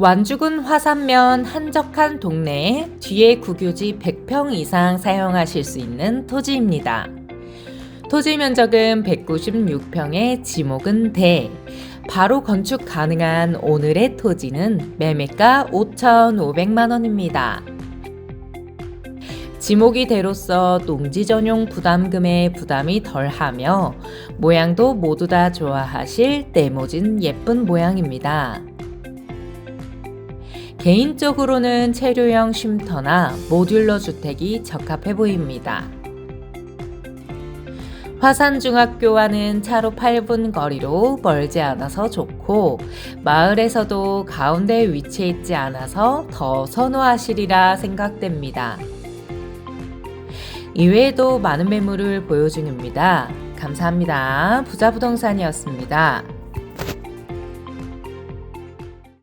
완주군 화산면 한적한 동네에 뒤에 구교지 100평 이상 사용하실 수 있는 토지입니다. 토지 면적은 196평에 지목은 대. 바로 건축 가능한 오늘의 토지는 매매가 5,500만 원입니다. 지목이 대로써 농지 전용 부담금의 부담이 덜하며 모양도 모두 다 좋아하실 네모진 예쁜 모양입니다. 개인적으로는 체류형 쉼터나 모듈러 주택이 적합해 보입니다. 화산중학교와는 차로 8분 거리로 멀지 않아서 좋고 마을에서도 가운데 위치해 있지 않아서 더 선호하시리라 생각됩니다. 이외에도 많은 매물을 보유 중입니다. 감사합니다. 부자부동산이었습니다.